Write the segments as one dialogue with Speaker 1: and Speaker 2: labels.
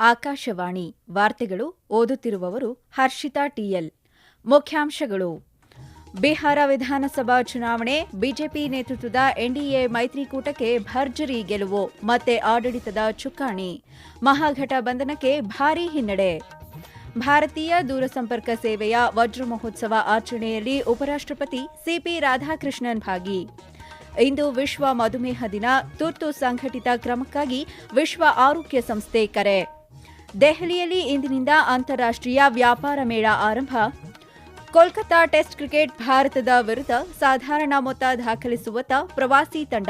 Speaker 1: ಆಕಾಶವಾಣಿ ವಾರ್ತೆಗಳು ಓದುತ್ತಿರುವವರು ಹರ್ಷಿತಾ ಟಿಎಲ್ ಮುಖ್ಯಾಂಶಗಳು. ಬಿಹಾರ ವಿಧಾನಸಭಾ ಚುನಾವಣೆ, ಬಿಜೆಪಿ ನೇತೃತ್ವದ ಎನ್ಡಿಎ ಮೈತ್ರಿಕೂಟಕ್ಕೆ ಭರ್ಜರಿ ಗೆಲುವು, ಮತ್ತೆ ಆಡಳಿತದ ಚುಕ್ಕಾಣಿ. ಮಹಾಘಟಬಂಧನಕ್ಕೆ ಭಾರೀ ಹಿನ್ನಡೆ. ಭಾರತೀಯ ದೂರಸಂಪರ್ಕ ಸೇವೆಯ ವಜ್ರ ಮಹೋತ್ಸವ ಆಚರಣೆಯಲ್ಲಿ ಉಪರಾಷ್ಟ್ರಪತಿ ಸಿಪಿ ರಾಧಾಕೃಷ್ಣನ್ ಭಾಗಿ. ಇಂದು ವಿಶ್ವ ಮಧುಮೇಹ ದಿನ, ತುರ್ತು ಸಂಘಟಿತ ಕ್ರಮಕ್ಕಾಗಿ ವಿಶ್ವ ಆರೋಗ್ಯ ಸಂಸ್ಥೆ ಕರೆ. ದೆಹಲಿಯಲ್ಲಿ ಇಂದಿನಿಂದ ಅಂತಾರಾಷ್ಟ್ರೀಯ ವ್ಯಾಪಾರ ಮೇಳ ಆರಂಭ. ಕೋಲ್ಕತಾ ಟೆಸ್ಟ್ ಕ್ರಿಕೆಟ್ ಭಾರತದ ವಿರುದ್ಧ ಸಾಧಾರಣ ಮೊತ್ತ ದಾಖಲಿಸುವತ್ತ ಪ್ರವಾಸಿ ತಂಡ.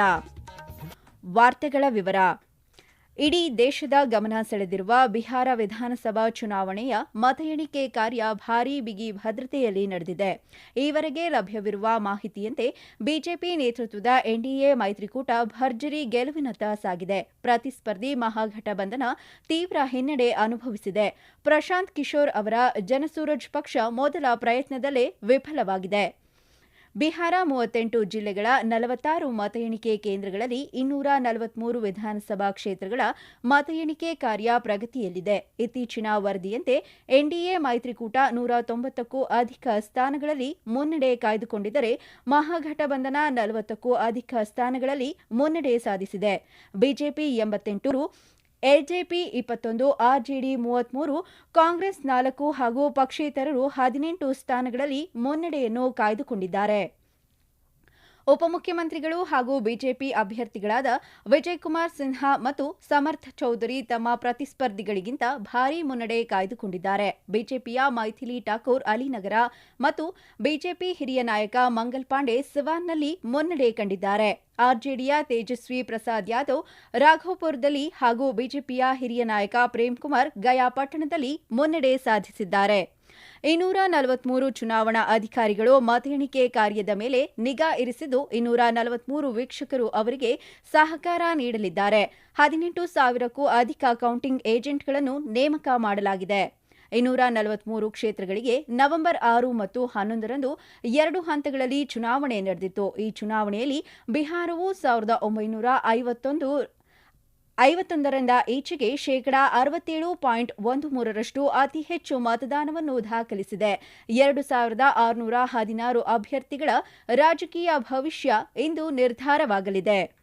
Speaker 1: ವಾರ್ತೆಗಳ ವಿವರ. ಇಡೀ ದೇಶದ ಗಮನ ಸೆಳೆದಿರುವ ಬಿಹಾರ ವಿಧಾನಸಭಾ ಚುನಾವಣೆಯ ಮತ ಎಣಿಕೆ ಕಾರ್ಯ ಭಾರೀ ಬಿಗಿ ಭದ್ರತೆಯಲ್ಲಿ ನಡೆದಿದೆ. ಈವರೆಗೆ ಲಭ್ಯವಿರುವ ಮಾಹಿತಿಯಂತೆ ಬಿಜೆಪಿ ನೇತೃತ್ವದ ಎನ್ಡಿಎ ಮೈತ್ರಿಕೂಟ ಭರ್ಜರಿ ಗೆಲುವಿನತ್ತ ಸಾಗಿದೆ. ಪ್ರತಿಸ್ಪರ್ಧಿ ಮಹಾಘಟಬಂಧನ ತೀವ್ರ ಹಿನ್ನಡೆ ಅನುಭವಿಸಿದೆ. ಪ್ರಶಾಂತ್ ಕಿಶೋರ್ ಅವರ ಜನಸೂರಜ್ ಪಕ್ಷ ಮೊದಲ ಪ್ರಯತ್ನದಲ್ಲೇ ವಿಫಲವಾಗಿದೆ. ಬಿಹಾರ ಮೂವತ್ತೆಂಟು ಜಿಲ್ಲೆಗಳ ನಲವತ್ತಾರು ಮತ ಎಣಿಕೆ ಕೇಂದ್ರಗಳಲ್ಲಿ ಇನ್ನೂರ ನಲವತ್ಮೂರು ವಿಧಾನಸಭಾ ಕ್ಷೇತ್ರಗಳ ಮತ ಎಣಿಕೆ ಕಾರ್ಯ ಪ್ರಗತಿಯಲ್ಲಿದೆ. ಇತ್ತೀಚಿನ ವರದಿಯಂತೆ ಎನ್ಡಿಎ ಮೈತ್ರಿಕೂಟ ನೂರ ತೊಂಬತ್ತಕ್ಕೂ ಅಧಿಕ ಸ್ಥಾನಗಳಲ್ಲಿ ಮುನ್ನಡೆ ಕಾಯ್ದುಕೊಂಡಿದ್ದರೆ ಮಹಾಘಟಬಂಧನ ನಲವತ್ತಕ್ಕೂ ಅಧಿಕ ಸ್ಥಾನಗಳಲ್ಲಿ ಮುನ್ನಡೆ ಸಾಧಿಸಿದೆ. ಬಿಜೆಪಿ ಎಂಬತ್ತೆಂಟು ಎಲ್ಜೆಪಿ ಇಪ್ಪತ್ತೊಂದು, ಆರ್ಜೆಡಿ ಮೂವತ್ಮೂರು, ಕಾಂಗ್ರೆಸ್ ನಾಲ್ಕು ಹಾಗೂ ಪಕ್ಷೇತರರು ಹದಿನೆಂಟು ಸ್ಥಾನಗಳಲ್ಲಿ ಮುನ್ನಡೆಯನ್ನು ಕಾಯ್ದುಕೊಂಡಿದ್ದಾರೆ. ಉಪಮುಖ್ಯಮಂತ್ರಿಗಳು ಹಾಗೂ ಬಿಜೆಪಿ ಅಭ್ಯರ್ಥಿಗಳಾದ ವಿಜಯಕುಮಾರ್ ಸಿನ್ಹಾ ಮತ್ತು ಸಮರ್ಥ್ ಚೌಧರಿ ತಮ್ಮ ಪ್ರತಿಸ್ಪರ್ಧಿಗಳಿಗಿಂತ ಭಾರೀ ಮುನ್ನಡೆ ಕಾಯ್ದುಕೊಂಡಿದ್ದಾರೆ. ಬಿಜೆಪಿಯ ಮೈಥಿಲಿ ಠಾಕೂರ್ ಅಲಿನಗರ ಮತ್ತು ಬಿಜೆಪಿ ಹಿರಿಯ ನಾಯಕ ಮಂಗಲ್ ಪಾಂಡೆ ಸಿವಾನ್ನಲ್ಲಿ ಮುನ್ನಡೆ ಕಂಡಿದ್ದಾರೆ. ಆರ್ಜೆಡಿಯ ತೇಜಸ್ವಿ ಪ್ರಸಾದ್ ಯಾದವ್, ರಾಘೋಪುರದಲ್ಲಿ ಹಾಗೂ ಬಿಜೆಪಿಯ ಹಿರಿಯ ನಾಯಕ ಪ್ರೇಮ್ ಕುಮಾರ್ ಗಯಾ ಪಟ್ಟಣದಲ್ಲಿ ಮುನ್ನಡೆ ಸಾಧಿಸಿದ್ದಾರೆ. ಇನ್ನೂರ ನಲವತ್ಮೂರು ಚುನಾವಣಾ ಅಧಿಕಾರಿಗಳು ಮತ ಎಣಿಕೆ ಕಾರ್ಯದ ಮೇಲೆ ನಿಗಾ ಇರಿಸಿದ್ದು, ಇನ್ನೂರ ನಲವತ್ಮೂರು ವೀಕ್ಷಕರು ಅವರಿಗೆ ಸಹಕಾರ ನೀಡಲಿದ್ದಾರೆ. ಹದಿನೆಂಟು ಸಾವಿರಕ್ಕೂ ಅಧಿಕ ಕೌಂಟಿಂಗ್ ಏಜೆಂಟ್ಗಳನ್ನು ನೇಮಕ ಮಾಡಲಾಗಿದೆ. ಇನ್ನೂರ ನಲವತ್ಮೂರು ಕ್ಷೇತ್ರಗಳಿಗೆ ನವೆಂಬರ್ ಆರು ಮತ್ತು ಹನ್ನೊಂದರಂದು ಎರಡು ಹಂತಗಳಲ್ಲಿ ಚುನಾವಣೆ ನಡೆದಿತ್ತು. ಈ ಚುನಾವಣೆಯಲ್ಲಿ ಬಿಹಾರವು ಸಾವಿರದ ಒಂಬೈನೂರ ಐವತ್ತೊಂದು, ಐವತ್ತೊಂದರಿಂದ ಈಚೆಗೆ ಶೇಕಡಾ ಅರವತ್ತೇಳು ಪಾಯಿಂಟ್ ಒಂದು ಮೂರರಷ್ಟು ಅತಿ ಹೆಚ್ಚು ಮತದಾನವನ್ನು ದಾಖಲಿಸಿದೆ. ಎರಡು ಸಾವಿರದ ಆರುನೂರ ಹದಿನಾರು ಅಭ್ಯರ್ಥಿಗಳ ರಾಜಕೀಯ ಭವಿಷ್ಯ ಇಂದು ನಿರ್ಧಾರವಾಗಲಿದೆ.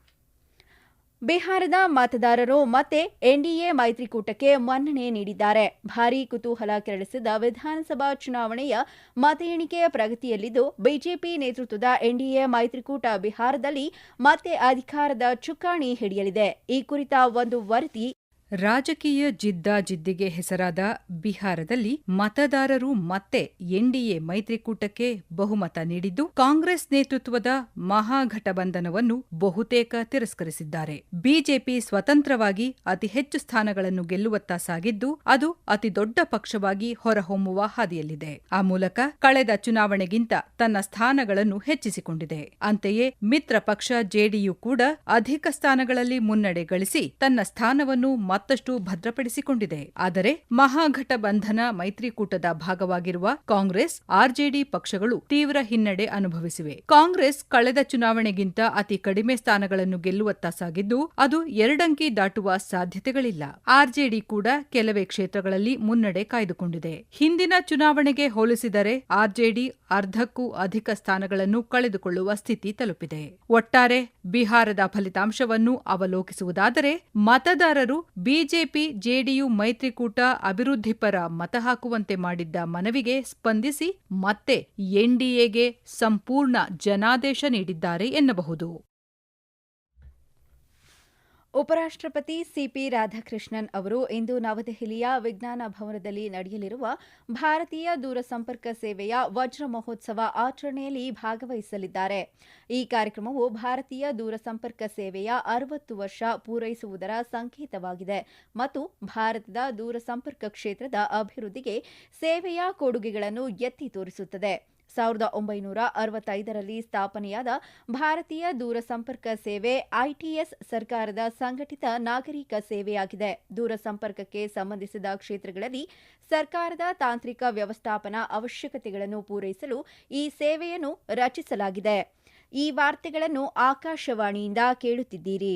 Speaker 1: ಬಿಹಾರದ ಮತದಾರರು ಮತ್ತೆ ಎನ್ಡಿಎ ಮೈತ್ರಿಕೂಟಕ್ಕೆ ಮನ್ನಣೆ ನೀಡಿದ್ದಾರೆ. ಭಾರೀ ಕುತೂಹಲ ಕೆರಳಿಸಿದ ವಿಧಾನಸಭಾ ಚುನಾವಣೆಯ ಮತ ಎಣಿಕೆಯ ಪ್ರಗತಿಯಲ್ಲಿದ್ದು, ಬಿಜೆಪಿ ನೇತೃತ್ವದ ಎನ್ಡಿಎ ಮೈತ್ರಿಕೂಟ ಬಿಹಾರದಲ್ಲಿ ಮತ್ತೆ ಅಧಿಕಾರದ ಚುಕ್ಕಾಣಿ ಹಿಡಿಯಲಿದೆ. ಈ ಕುರಿತ ಒಂದು ವರದಿ
Speaker 2: ರಾಜಕೀಯ ಜಿದ್ದಾಜಿದ್ದಿಗೆ ಹೆಸರಾದ ಬಿಹಾರದಲ್ಲಿ ಮತದಾರರು ಮತ್ತೆ ಎನ್ಡಿಎ ಮೈತ್ರಿಕೂಟಕ್ಕೆ ಬಹುಮತ ನೀಡಿದ್ದು, ಕಾಂಗ್ರೆಸ್ ನೇತೃತ್ವದ ಮಹಾಘಟಬಂಧನವನ್ನು ಬಹುತೇಕ ತಿರಸ್ಕರಿಸಿದ್ದಾರೆ. ಬಿಜೆಪಿ ಸ್ವತಂತ್ರವಾಗಿ ಅತಿ ಹೆಚ್ಚು ಸ್ಥಾನಗಳನ್ನು ಗೆಲ್ಲುವತ್ತ ಸಾಗಿದ್ದು, ಅದು ಅತಿ ದೊಡ್ಡ ಪಕ್ಷವಾಗಿ ಹೊರಹೊಮ್ಮುವ ಹಾದಿಯಲ್ಲಿದೆ. ಆ ಮೂಲಕ ಕಳೆದ ಚುನಾವಣೆಗಿಂತ ತನ್ನ ಸ್ಥಾನಗಳನ್ನು ಹೆಚ್ಚಿಸಿಕೊಂಡಿದೆ. ಅಂತೆಯೇ ಮಿತ್ರ ಪಕ್ಷ ಜೆಡಿಯು ಕೂಡ ಅಧಿಕ ಸ್ಥಾನಗಳಲ್ಲಿ ಮುನ್ನಡೆ ಗಳಿಸಿ ತನ್ನ ಸ್ಥಾನವನ್ನು ಮತ್ತಷ್ಟು ಭದ್ರಪಡಿಸಿಕೊಂಡಿದೆ. ಆದರೆ ಮಹಾಘಟಬಂಧನ ಮೈತ್ರಿಕೂಟದ ಭಾಗವಾಗಿರುವ ಕಾಂಗ್ರೆಸ್, ಆರ್ಜೆಡಿ ಪಕ್ಷಗಳು ತೀವ್ರ ಹಿನ್ನಡೆ ಅನುಭವಿಸಿವೆ. ಕಾಂಗ್ರೆಸ್ ಕಳೆದ ಚುನಾವಣೆಗಿಂತ ಅತಿ ಕಡಿಮೆ ಸ್ಥಾನಗಳನ್ನು ಗೆಲ್ಲುವತ್ತ ಸಾಗಿದ್ದು, ಅದು ಎರಡಂಕಿ ದಾಟುವ ಸಾಧ್ಯತೆಗಳಿಲ್ಲ. ಆರ್ಜೆಡಿ ಕೂಡ ಕೆಲವೇ ಕ್ಷೇತ್ರಗಳಲ್ಲಿ ಮುನ್ನಡೆ ಕಾಯ್ದುಕೊಂಡಿದೆ. ಹಿಂದಿನ ಚುನಾವಣೆಗೆ ಹೋಲಿಸಿದರೆ ಆರ್ಜೆಡಿ ಅರ್ಧಕ್ಕೂ ಅಧಿಕ ಸ್ಥಾನಗಳನ್ನು ಕಳೆದುಕೊಳ್ಳುವ ಸ್ಥಿತಿ ತಲುಪಿದೆ. ಒಟ್ಟಾರೆ ಬಿಹಾರದ ಫಲಿತಾಂಶವನ್ನು ಅವಲೋಕಿಸುವುದಾದರೆ ಮತದಾರರು ಬಿಜೆಪಿ, ಜೆಡಿಯು ಮೈತ್ರಿಕೂಟ ಅಭಿವೃದ್ಧಿಪರ ಮತ ಹಾಕುವಂತೆ ಮಾಡಿದ್ದ ಮನವಿಗೆ ಸ್ಪಂದಿಸಿ ಮತ್ತೆ ಎನ್ಡಿಎಗೆ ಸಂಪೂರ್ಣ ಜನಾದೇಶ ನೀಡಿದ್ದಾರೆ ಎನ್ನಬಹುದು.
Speaker 1: ಉಪರಾಷ್ಟ್ರಪತಿ ಸಿಪಿ ರಾಧಾಕೃಷ್ಣನ್ ಅವರು ಇಂದು ನವದೆಹಲಿಯ ವಿಜ್ಞಾನ ಭವನದಲ್ಲಿ ನಡೆಯಲಿರುವ ಭಾರತೀಯ ದೂರಸಂಪರ್ಕ ಸೇವೆಯ ವಜ್ರ ಮಹೋತ್ಸವ ಆಚರಣೆಯಲ್ಲಿ ಭಾಗವಹಿಸಲಿದ್ದಾರೆ. ಈ ಕಾರ್ಯಕ್ರಮವು ಭಾರತೀಯ ದೂರಸಂಪರ್ಕ ಸೇವೆಯ ಅರವತ್ತು ವರ್ಷ ಪೂರೈಸುವುದರ ಸಂಕೇತವಾಗಿದೆ ಮತ್ತು ಭಾರತದ ದೂರಸಂಪರ್ಕ ಕ್ಷೇತ್ರದ ಅಭಿವೃದ್ಧಿಗೆ ಸೇವೆಯ ಕೊಡುಗೆಗಳನ್ನು ಎತ್ತಿ ತೋರಿಸುತ್ತದೆ. ಸಾವಿರದ ಒಂಬೈನೂರ ಅರವತ್ತೈದರಲ್ಲಿ ಸ್ಥಾಪನೆಯಾದ ಭಾರತೀಯ ದೂರಸಂಪರ್ಕ ಸೇವೆ ಐಟಿಎಸ್ ಸರ್ಕಾರದ ಸಂಘಟಿತ ನಾಗರಿಕ ಸೇವೆಯಾಗಿದೆ. ದೂರಸಂಪರ್ಕಕ್ಕೆ ಸಂಬಂಧಿಸಿದ ಕ್ಷೇತ್ರಗಳಲ್ಲಿ ಸರ್ಕಾರದ ತಾಂತ್ರಿಕ ವ್ಯವಸ್ಥಾಪನಾ ಅವಶ್ಯಕತೆಗಳನ್ನು ಪೂರೈಸಲು ಈ ಸೇವೆಯನ್ನು ರಚಿಸಲಾಗಿದೆ. ಈ ವಾರ್ತೆಗಳನ್ನು ಆಕಾಶವಾಣಿಯಿಂದ ಕೇಳುತ್ತಿದ್ದೀರಿ.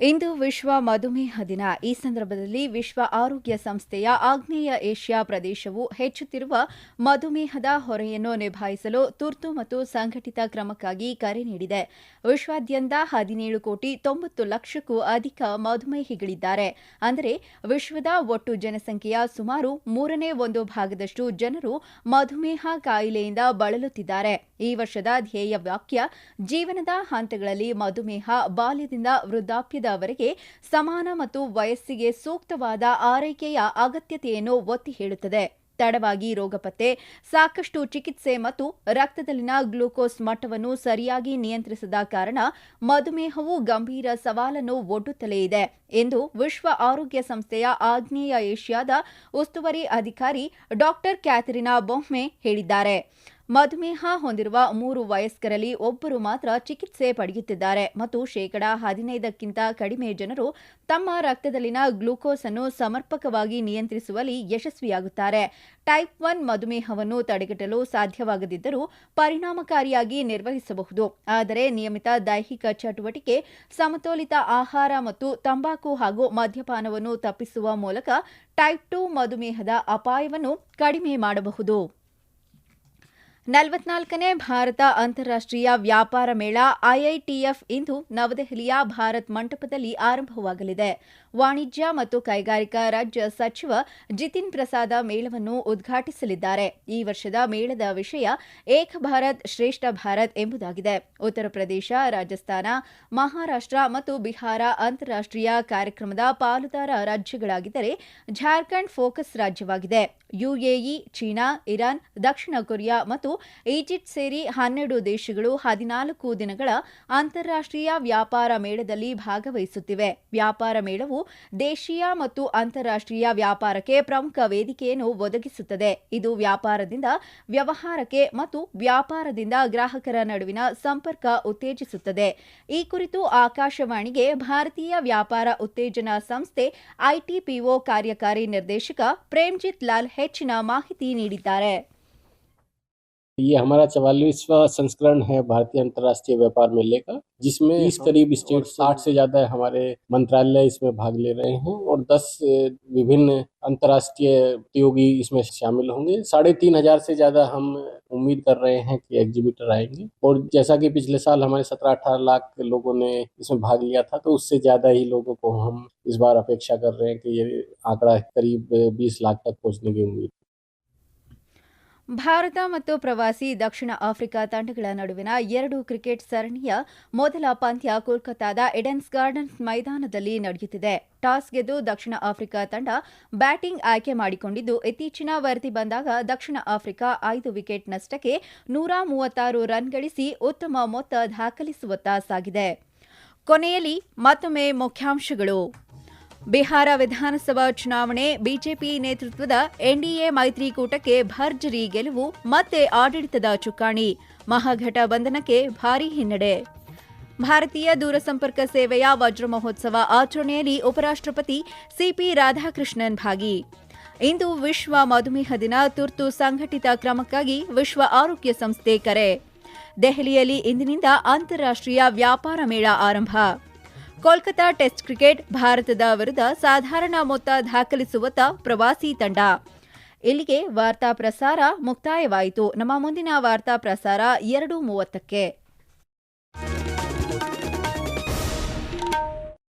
Speaker 1: ಇಂದು ವಿಶ್ವ ಮಧುಮೇಹ ದಿನ. ಈ ಸಂದರ್ಭದಲ್ಲಿ ವಿಶ್ವ ಆರೋಗ್ಯ ಸಂಸ್ಥೆಯ ಆಗ್ನೇಯ ಏಷ್ಯಾ ಪ್ರದೇಶವು ಹೆಚ್ಚುತ್ತಿರುವ ಮಧುಮೇಹದ ಹೊರೆಯನ್ನು ನಿಭಾಯಿಸಲು ತುರ್ತು ಮತ್ತು ಸಂಘಟಿತ ಕ್ರಮಕ್ಕಾಗಿ ಕರೆ ನೀಡಿದೆ. ವಿಶ್ವಾದ್ಯಂತ ಹದಿನೇಳು ಕೋಟಿ ತೊಂಬತ್ತು ಲಕ್ಷಕ್ಕೂ ಅಧಿಕ ಮಧುಮೇಹಿಗಳಿದ್ದಾರೆ. ಅಂದರೆ ವಿಶ್ವದ ಒಟ್ಟು ಜನಸಂಖ್ಯೆಯ ಸುಮಾರು ಮೂರನೇ ಒಂದು ಭಾಗದಷ್ಟು ಜನರು ಮಧುಮೇಹ ಕಾಯಿಲೆಯಿಂದ ಬಳಲುತ್ತಿದ್ದಾರೆ. ಈ ವರ್ಷದ ಧ್ಯೇಯ ವಾಕ್ಯ, ಜೀವನದ ಹಂತಗಳಲ್ಲಿ ಮಧುಮೇಹ ಬಾಲ್ಯದಿಂದ ವೃದ್ಧಾಪ್ಯದವರೆಗೆ ಸಮಾನ ಮತ್ತು ವಯಸ್ಸಿಗೆ ಸೂಕ್ತವಾದ ಆರೈಕೆಯ ಅಗತ್ಯತೆಯನ್ನು ಒತ್ತಿ ಹೇಳುತ್ತದೆ. ತಡವಾಗಿ ರೋಗ ಪತ್ತೆ, ಸಾಕಷ್ಟು ಚಿಕಿತ್ಸೆ ಮತ್ತು ರಕ್ತದಲ್ಲಿನ ಗ್ಲೂಕೋಸ್ ಮಟ್ಟವನ್ನು ಸರಿಯಾಗಿ ನಿಯಂತ್ರಿಸದ ಕಾರಣ ಮಧುಮೇಹವು ಗಂಭೀರ ಸವಾಲನ್ನು ಒಡ್ಡುತ್ತಲೇ ಇದೆ ಎಂದು ವಿಶ್ವ ಆರೋಗ್ಯ ಸಂಸ್ಥೆಯ ಆಗ್ನೇಯ ಏಷ್ಯಾದ ಉಸ್ತುವಾರಿ ಅಧಿಕಾರಿ ಡಾಕ್ಟರ್ ಕ್ಯಾಥರಿನಾ ಬೊಹ್ಮೆ ಹೇಳಿದ್ದಾರೆ. ಮಧುಮೇಹ ಹೊಂದಿರುವ ಮೂರು ವಯಸ್ಕರಲ್ಲಿ ಒಬ್ಬರು ಮಾತ್ರ ಚಿಕಿತ್ಸೆ ಪಡೆಯುತ್ತಿದ್ದಾರೆ ಮತ್ತು ಶೇಕಡಾ ಹದಿನೈದಕ್ಕಿಂತ ಕಡಿಮೆ ಜನರು ತಮ್ಮ ರಕ್ತದಲ್ಲಿನ ಗ್ಲೂಕೋಸ್ ಅನ್ನು ಸಮರ್ಪಕವಾಗಿ ನಿಯಂತ್ರಿಸುವಲ್ಲಿ ಯಶಸ್ವಿಯಾಗುತ್ತಾರೆ. ಟೈಪ್ ಒನ್ ಮಧುಮೇಹವನ್ನು ತಡೆಗಟ್ಟಲು ಸಾಧ್ಯವಾಗದಿದ್ದರೂ ಪರಿಣಾಮಕಾರಿಯಾಗಿ ನಿರ್ವಹಿಸಬಹುದು. ಆದರೆ ನಿಯಮಿತ ದೈಹಿಕ ಚಟುವಟಿಕೆ, ಸಮತೋಲಿತ ಆಹಾರ ಮತ್ತು ತಂಬಾಕು ಹಾಗೂ ಮದ್ಯಪಾನವನ್ನು ತಪ್ಪಿಸುವ ಮೂಲಕ ಟೈಪ್ ಟು ಮಧುಮೇಹದ ಅಪಾಯವನ್ನು ಕಡಿಮೆ ಮಾಡಬಹುದು. ನಲವತ್ನಾಲ್ಕನೇ ಭಾರತ ಅಂತಾರಾಷ್ಟ್ರೀಯ ವ್ಯಾಪಾರ ಮೇಳ ಐಐಟಿಎಫ್ ಇಂದು ನವದೆಹಲಿಯ ಭಾರತ್ ಮಂಟಪದಲ್ಲಿ ಆರಂಭವಾಗಲಿದೆ. ವಾಣಿಜ್ಯ ಮತ್ತು ಕೈಗಾರಿಕಾ ರಾಜ್ಯ ಸಚಿವ ಜಿತಿನ್ ಪ್ರಸಾದ ಮೇಳವನ್ನು ಉದ್ಘಾಟಿಸಲಿದ್ದಾರೆ. ಈ ವರ್ಷದ ಮೇಳದ ವಿಷಯ ಏಕ ಭಾರತ್ ಶ್ರೇಷ್ಠ ಭಾರತ್ ಎಂಬುದಾಗಿದೆ. ಉತ್ತರ ಪ್ರದೇಶ, ರಾಜಸ್ಥಾನ, ಮಹಾರಾಷ್ಟ್ರ ಮತ್ತು ಬಿಹಾರ ಅಂತಾರಾಷ್ಟ್ರೀಯ ಕಾರ್ಯಕ್ರಮದ ಪಾಲುದಾರ ರಾಜ್ಯಗಳಾಗಿದ್ದರೆ ಜಾರ್ಖಂಡ್ ಫೋಕಸ್ ರಾಜ್ಯವಾಗಿದೆ. ಯುಎಇ, ಚೀನಾ, ಇರಾನ್, ದಕ್ಷಿಣ ಕೊರಿಯಾ ಮತ್ತು ಈಜಿಪ್ಟ್ ಸೇರಿ ಹನ್ನೆರಡು ದೇಶಗಳು ಹದಿನಾಲ್ಕು ದಿನಗಳ ಅಂತಾರಾಷ್ಟ್ರೀಯ ವ್ಯಾಪಾರ ಮೇಳದಲ್ಲಿ ಭಾಗವಹಿಸುತ್ತಿವೆ. ವ್ಯಾಪಾರ ಮೇಳವು ದೇಶೀಯ ಮತ್ತು ಅಂತಾರಾಷ್ಟ್ರೀಯ ವ್ಯಾಪಾರಕ್ಕೆ ಪ್ರಮುಖ ವೇದಿಕೆಯನ್ನು ಒದಗಿಸುತ್ತದೆ. ಇದು ವ್ಯಾಪಾರದಿಂದ ವ್ಯವಹಾರಕ್ಕೆ ಮತ್ತು ವ್ಯಾಪಾರದಿಂದ ಗ್ರಾಹಕರ ನಡುವಿನ ಸಂಪರ್ಕ ಉತ್ತೇಜಿಸುತ್ತದೆ. ಈ ಕುರಿತು ಆಕಾಶವಾಣಿಗೆ ಭಾರತೀಯ ವ್ಯಾಪಾರ ಉತ್ತೇಜನ ಸಂಸ್ಥೆ ಐಟಿಪಿಒ ಕಾರ್ಯಕಾರಿ ನಿರ್ದೇಶಕ ಪ್ರೇಮ್ಜಿತ್ ಲಾಲ್ ಹೆಚ್ಚಿನ ಮಾಹಿತಿ ನೀಡಿದ್ದಾರೆ.
Speaker 3: ये हमारा चवालीसवा संस्करण है भारतीय अंतर्राष्ट्रीय व्यापार मेले का जिसमें इस करीब स्टेट साठ से ज़्यादा हमारे मंत्रालय इसमें भाग ले रहे हैं और दस विभिन्न अंतर्राष्ट्रीय प्रतियोगी इसमें शामिल होंगे। साढ़े तीन हज़ार से ज़्यादा हम उम्मीद कर रहे हैं कि एग्जीबिटर आएँगे। और जैसा कि पिछले साल हमारे सत्रह अठारह लाख लोगों ने इसमें भाग लिया था तो उससे ज़्यादा ही लोगों को हम इस बार अपेक्षा कर रहे हैं कि ये आंकड़ा करीब बीस लाख तक पहुँचने की उम्मीद।
Speaker 1: ಭಾರತ ಮತ್ತು ಪ್ರವಾಸಿ ದಕ್ಷಿಣ ಆಫ್ರಿಕಾ ತಂಡಗಳ ನಡುವಿನ ಎರಡು ಕ್ರಿಕೆಟ್ ಸರಣಿಯ ಮೊದಲ ಪಂದ್ಯ ಕೋಲ್ಕತ್ತಾದ ಎಡೆನ್ಸ್ ಗಾರ್ಡನ್ಸ್ ಮೈದಾನದಲ್ಲಿ ನಡೆಯುತ್ತಿದೆ. ಟಾಸ್ ಗೆದ್ದು ದಕ್ಷಿಣ ಆಫ್ರಿಕಾ ತಂಡ ಬ್ಯಾಟಿಂಗ್ ಆಯ್ಕೆ ಮಾಡಿಕೊಂಡಿದ್ದು, ಇತ್ತೀಚಿನ ವರದಿ ಬಂದಾಗ ದಕ್ಷಿಣ ಆಫ್ರಿಕಾ ಐದು ವಿಕೆಟ್ ನಷ್ಟಕ್ಕೆ ನೂರ ಮೂವತ್ತಾರು ರನ್ ಗಳಿಸಿ ಉತ್ತಮ ಮೊತ್ತ ದಾಖಲಿಸುವತ್ತ ಸಾಗಿದೆ. ಕೊನೆಯಲ್ಲಿ ಮತ್ತೊಮ್ಮೆ ಮುಖ್ಯಾಂಶಗಳು. ಬಿಹಾರ ವಿಧಾನಸಭಾ ಚುನಾವಣೆ, ಬಿಜೆಪಿ ನೇತೃತ್ವದ ಎನ್ಡಿಎ ಮೈತ್ರಿಕೂಟಕ್ಕೆ ಭರ್ಜರಿ ಗೆಲುವು, ಮತ್ತೆ ಆಡಳಿತದ ಚುಕ್ಕಾಣಿ. ಮಹಾಘಟಬಂಧನಕ್ಕೆ ಭಾರೀ ಹಿನ್ನಡೆ. ಭಾರತೀಯ ದೂರಸಂಪರ್ಕ ಸೇವೆಯ ವಜ್ರ ಮಹೋತ್ಸವ ಆಚರಣೆಯಲ್ಲಿ ಉಪರಾಷ್ಟ್ರಪತಿ ಸಿಪಿ ರಾಧಾಕೃಷ್ಣನ್ ಭಾಗಿ. ಇಂದು ವಿಶ್ವ ಮಧುಮೇಹ ದಿನ, ತುರ್ತು ಸಂಘಟಿತ ಕ್ರಮಕ್ಕಾಗಿ ವಿಶ್ವ ಆರೋಗ್ಯ ಸಂಸ್ಥೆ ಕರೆ. ದೆಹಲಿಯಲ್ಲಿ ಇಂದಿನಿಂದ ಅಂತಾರಾಷ್ಟ್ರೀಯ ವ್ಯಾಪಾರ ಮೇಳ ಆರಂಭ. ಕೋಲ್ಕತಾ ಟೆಸ್ಟ್ ಕ್ರಿಕೆಟ್ ಭಾರತದ ವಿರುದ್ಧ ಸಾಧಾರಣ ಮೊತ್ತ ದಾಖಲಿಸುವತ್ತ ಪ್ರವಾಸಿ ತಂಡ. ಇಲ್ಲಿಗೆ ವಾರ್ತಾ ಪ್ರಸಾರ ಮುಕ್ತಾಯವಾಯಿತು. ನಮ್ಮ ಮುಂದಿನ ವಾರ್ತಾ ಪ್ರಸಾರ ಎರಡು ಮೂವತ್ತಕ್ಕೆ.